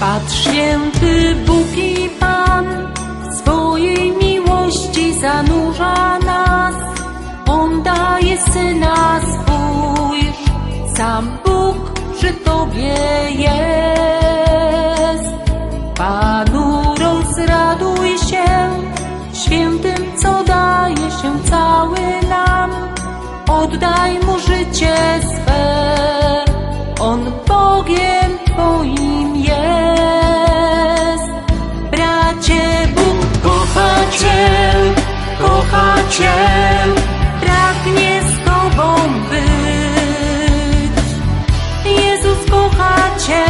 Patrz święty Bóg i Pan w swojej miłości zanurza nas. On daje syna spójrz, sam Bóg przy tobie jest. Panu rozraduj się, świętym co daje się cały nam. Oddaj mu życie Cię, pragnie z Tobą być. Jezus kocha Cię,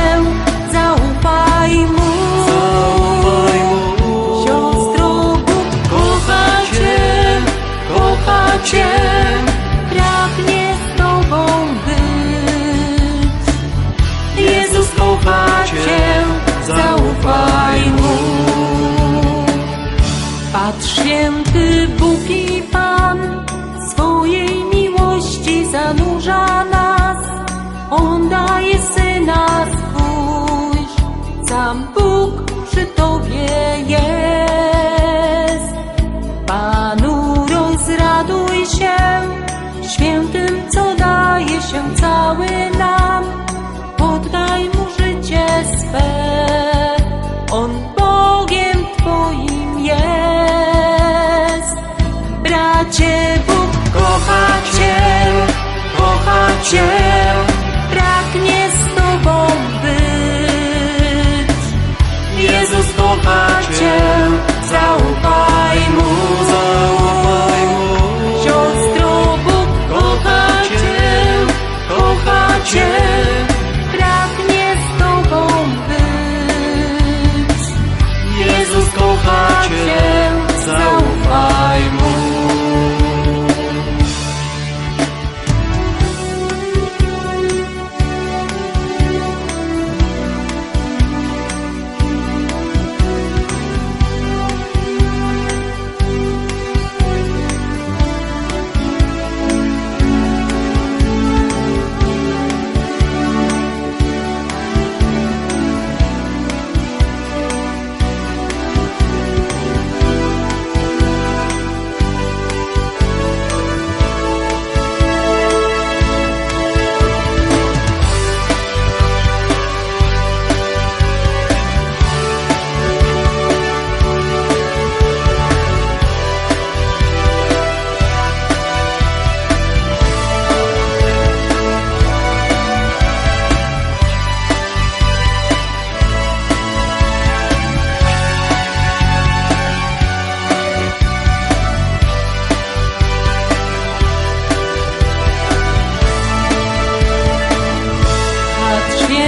Patrz święty Bóg i Pan swojej miłości zanurza nas. On daje syna spójrz, sam Bóg przy Tobie Bracie, Bóg kocha Cię, kocha Cię, pragnie z Tobą być. Jezus kocha Cię,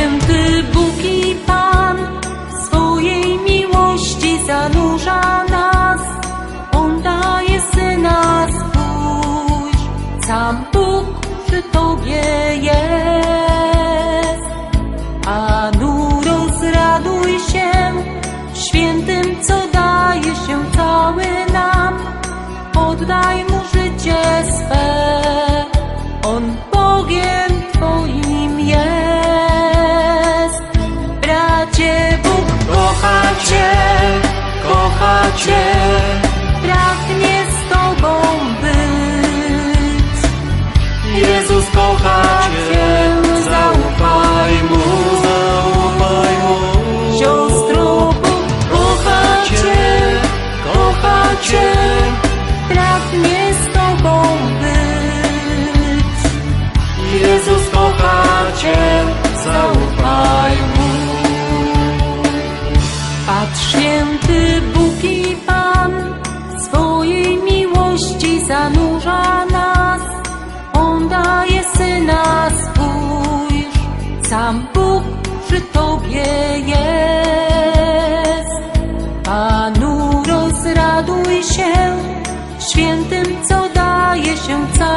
święty Bóg i Pan w swojej miłości zanurza nas. On daje syna spójrz, sam Bóg przy Tobie jest. Święty Bóg i Pan w swojej miłości zanurza nas. On daje syna spójrz, sam Bóg przy Tobie jest. Panu rozraduj się, świętym co daje się cały